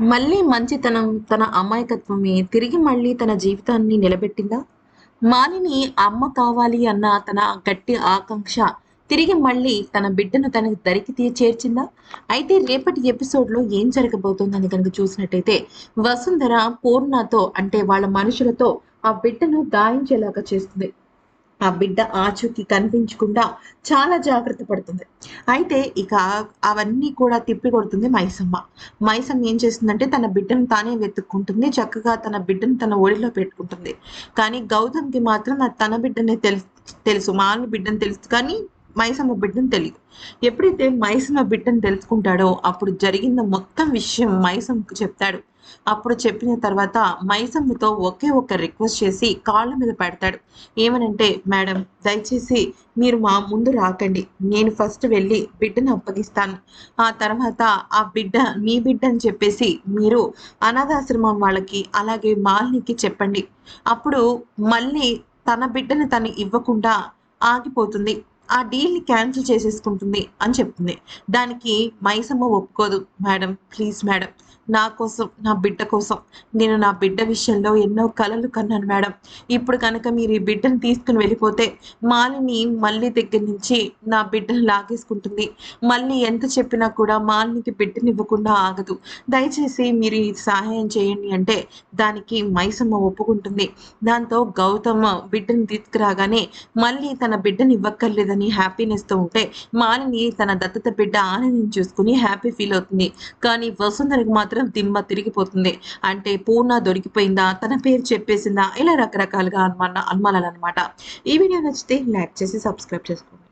మళ్ళీ మంచితనం తన అమాయకత్వమే తిరిగి మళ్ళీ తన జీవితాన్ని నిలబెట్టిందా? మాలిని అమ్మ కావాలి అన్న తన గట్టి ఆకాంక్ష తిరిగి మళ్ళీ తన బిడ్డను తనకి దరికి తీ- చేర్చిందా? అయితే రేపటి ఎపిసోడ్లో ఏం జరగబోతోందని కనుక చూసినట్టయితే వసుంధర పూర్ణతో అంటే వాళ్ళ మనుషులతో ఆ బిడ్డను దాయించేలాగా చేస్తుంది. ఆ బిడ్డ ఆచూకీ కనిపించకుండా చాలా జాగ్రత్త పడుతుంది. అయితే ఇక అవన్నీ కూడా తిప్పి కొడుతుంది మైసమ్మ. మైసమ్మ ఏం చేస్తుందంటే తన బిడ్డను తానే వెతుక్కుంటుంది చక్కగా తన బిడ్డను తన ఒడిలో పెట్టుకుంటుంది. కానీ గౌతమ్కి మాత్రం తన బిడ్డనే తెలుసు తెలుసు మామూలు బిడ్డను తెలుసు కానీ మైసమ్మ బిడ్డను తెలియదు ఎప్పుడైతే మైసమ్మ బిడ్డను తెలుసుకుంటాడో అప్పుడు జరిగిన మొత్తం విషయం మైసమ్మకు చెప్తాడు. అప్పుడు చెప్పిన తర్వాత మైసమ్మతో ఒకే ఒక్క రిక్వెస్ట్ చేసి కాళ్ళ మీద పెడతాడు. ఏమనంటే మేడం దయచేసి మీరు మా ముందు రాకండి. నేను ఫస్ట్ వెళ్ళి బిడ్డను అప్పగిస్తాను. ఆ తర్వాత ఆ బిడ్డ మీ బిడ్డ అని చెప్పేసి మీరు అనాథాశ్రమం వాళ్ళకి అలాగే మాలినికి చెప్పండి. అప్పుడు మళ్ళీ తన బిడ్డను తను ఇవ్వకుండా ఆగిపోతుంది. ఆ డీల్ని క్యాన్సిల్ చేసేసుకుంటుంది అని చెప్తుంది. దానికి మైసమ్మ ఒప్పుకోదు. మేడం ప్లీజ్ మేడం నా కోసం నా బిడ్డ కోసం నేను నా బిడ్డ విషయంలో ఎన్నో కలలు కన్నాను మేడం. ఇప్పుడు కనుక మీరు ఈ బిడ్డను తీసుకుని వెళ్ళిపోతే మాలిని మళ్ళీ దగ్గర నుంచి నా బిడ్డను లాగేసుకుంటుంది. మళ్ళీ ఎంత చెప్పినా కూడా మాలినికి బిడ్డని ఇవ్వకుండా ఆగదు. దయచేసి మీరు ఈ సహాయం చేయండి అంటే దానికి మైసమ్మ ఒప్పుకుంటుంది. దాంతో గౌతమ్ బిడ్డను తీసుకురాగానే మళ్ళీ తన బిడ్డని ఇవ్వక్కర్లేదని హ్యాపీనెస్తో ఉంటే మాలిని తన దత్తత బిడ్డ ఆనందం చూసుకుని హ్యాపీ ఫీల్ అవుతుంది. కానీ వసుంధరకు మాత్రం దిమ్మ తిరిగిపోతుంది. అంటే పూర్ణ దొరికిపోయిందా? తన పేరు చెప్పేసిందా? ఇలా రకరకాలుగా అనుమాన అనుమానాలు అనమాట ఈ వీడియో నచ్చితే లైక్ చేసి సబ్స్క్రైబ్ చేసుకోండి.